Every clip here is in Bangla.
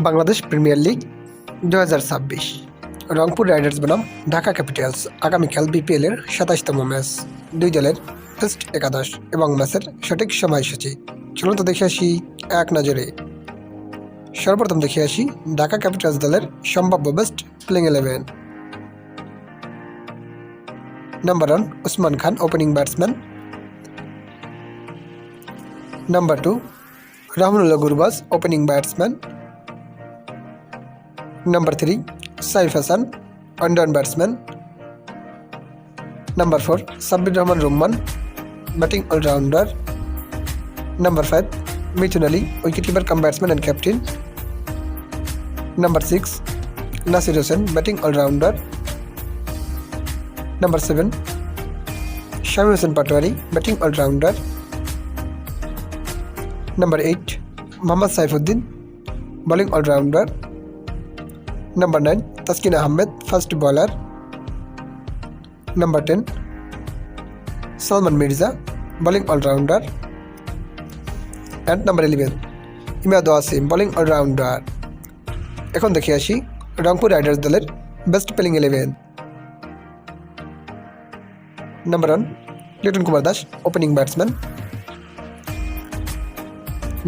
বাংলাদেশ প্রিমিয়ার লিগ দু হাজার ছাব্বিশ। রংপুর রাইডার্স বনাম ঢাকা ক্যাপিটালস আগামীকাল বিপিএলের সাতাশতম ম্যাচ। দুই দলের টেস্ট একাদশ এবং ম্যাচের সঠিক সময়সূচি। চলুন তো দেখে আসি এক নজরে। সর্বপ্রথম দেখে আসি ঢাকা ক্যাপিটালস দলের সম্ভাব্য best playing eleven number one Usman Khan opening batsman number two Rahul Gurbaz opening batsman number three Saif Hasan undone batsman number four Sabbir Rahman Roman batting all rounder number five Mithun Ali wicket keeper cum batsman and captain number six Nasir Hossain batting all rounder number seven Shamim Hossain Patwari batting all rounder number eight Mohammad Saifuddin bowling all rounder Number 9, Taskin Ahmed, first bowler. Number 10, Salman Mirza, bowling all-rounder. And number 11, Imad Wasim bowling all rounder এখন দেখে আসি রংপুর রাইডার্স দলের best playing eleven number one Liton Kumar Das opening batsman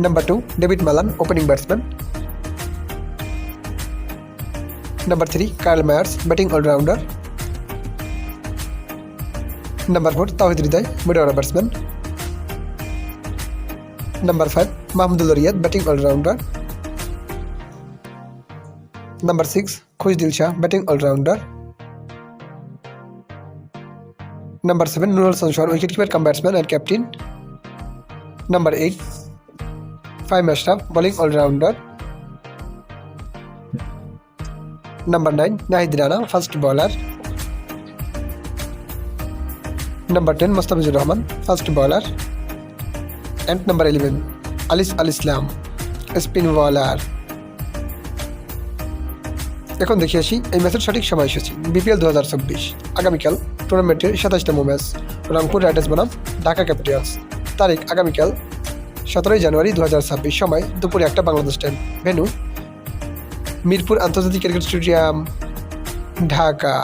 number two David Malan opening batsman number three Kyle Mayers batting all rounder number four Towhid Hridoy middle order batsman number five Mahmudullah Riyad batting all rounder number six Khushdil Shah batting all rounder number seven Nurul Sanchore wicket keeper cum batsman and captain number eight five Ashraf bowling all rounder Number 9, Nahid Rana, first bowler. Number 10, Mustafizur Rahman, first bowler. And number 11, Alis Al Islam, spin bowler. এখন দেখে আসি এই ম্যাচের সঠিক সময়সূচি বিপিএল দু হাজার চব্বিশ আগামীকাল টুর্নামেন্টের সাতাশতম ম্যাচ রংপুর রাইডার্স বনাম ঢাকা ক্যাপিটালস তারিখ আগামীকাল সতেরোই জানুয়ারি দু হাজার ছাব্বিশ সময় দুপুরে একটা বাংলাদেশ টাইম ভেন্যু মিরপুর আন্তর্জাতিক ক্রিকেট স্টেডিয়াম ঢাকা।